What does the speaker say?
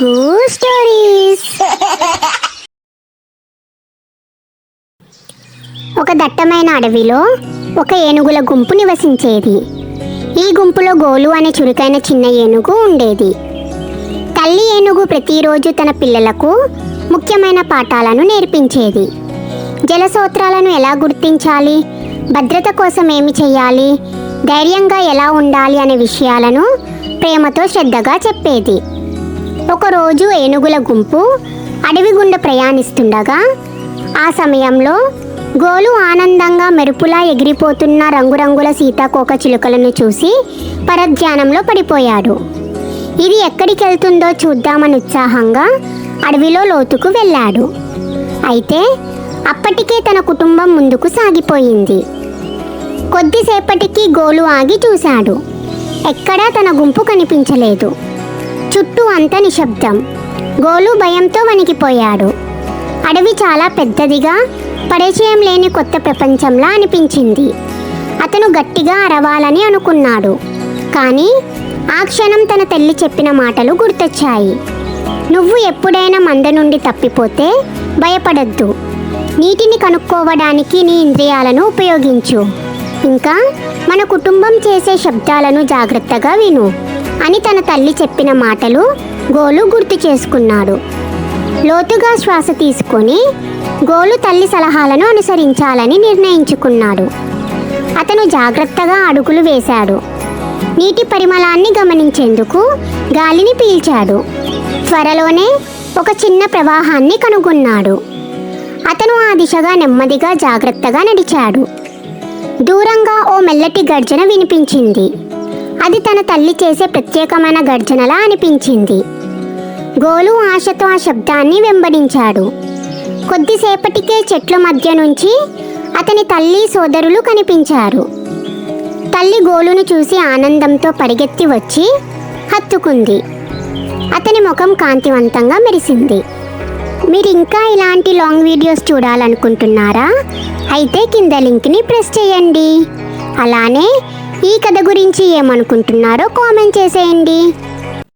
Telugu stories ఒక దట్టమైన అడవిలో ఒక ఏనుగుల గుంపు నివసించేది. ఈ గుంపులో గోలు అనే చురుకైన చిన్న ఏనుగు ఉండేది. తల్లి ఏనుగు ప్రతిరోజు తన పిల్లలకు ముఖ్యమైన పాఠాలను నేర్పించేది. జలసూత్రాలను ఎలా గుర్తించాలి? భద్రత కోసం ఏమి చేయాలి? ధైర్యంగా ఎలా ఉండాలి అనే విషయాలను ప్రేమతో శ్రద్ధగా చెప్పేది. ఒకరోజు ఏనుగుల గుంపు అడవి గుండా ప్రయాణిస్తుండగా ఆ సమయంలో గోలు ఆనందంగా మెరుపులా ఎగిరిపోతున్న రంగురంగుల సీతాకోక చిలుకలను చూసి పరధ్యానంలో పడిపోయాడు. ఇది ఎక్కడికి వెళ్తుందో చూద్దామని ఉత్సాహంగా అడవిలో లోతుకు వెళ్ళాడు. అయితే అప్పటికే తన కుటుంబం ముందుకు సాగిపోయింది. కొద్దిసేపటికి గోలు ఆగి చూశాడు. ఎక్కడా తన గుంపు కనిపించలేదు. చుట్టూ అంత నిశ్శబ్దం. గోలు భయంతో వణికిపోయాడు. అడవి చాలా పెద్దదిగా పరిచయం లేని కొత్త ప్రపంచంలా అనిపించింది. అతను గట్టిగా అరవాలని అనుకున్నాడు. కానీ ఆ క్షణం తన తల్లి చెప్పిన మాటలు గుర్తొచ్చాయి. నువ్వు ఎప్పుడైనా మంద నుండి తప్పిపోతే భయపడద్దు. నీటిని కనుక్కోవడానికి నీ ఇంద్రియాలను ఉపయోగించు. ఇంకా మన కుటుంబం చేసే శబ్దాలను జాగ్రత్తగా విను. అని తన తల్లి చెప్పిన మాటలు గోలు గుర్తు చేసుకున్నాడు. లోతుగా శ్వాస తీసుకొని గోలు తల్లి సలహాలను అనుసరించాలని నిర్ణయించుకున్నాడు. అతను జాగ్రత్తగా అడుగులు వేశాడు. నీటి పరిమళాన్ని గమనించేందుకు గాలిని పీల్చాడు. త్వరలోనే ఒక చిన్న ప్రవాహాన్ని కనుగొన్నాడు. అతను ఆ దిశగా నెమ్మదిగా జాగ్రత్తగా నడిచాడు. దూరంగా ఓ మెల్లటి గర్జన వినిపించింది. అది తన తల్లి చేసే ప్రత్యేకమైన గర్జనలా అనిపించింది. గోలు ఆశతో ఆ శబ్దాన్ని వెంబడించాడు. కొద్దిసేపటికే చెట్ల మధ్య నుంచి అతని తల్లి సోదరులు కనిపించారు. తల్లి గోలును చూసి ఆనందంతో పరిగెత్తి వచ్చి హత్తుకుంది. అతని ముఖం కాంతివంతంగా మెరిసింది. మీరు ఇంకా ఇలాంటి లాంగ్ వీడియోస్ చూడాలనుకుంటున్నారా? అయితే కింద లింక్ని ప్రెస్ చేయండి. అలానే ఈ కథ గురించి ఏమనుకుంటున్నారో కామెంట్ చేసేయండి.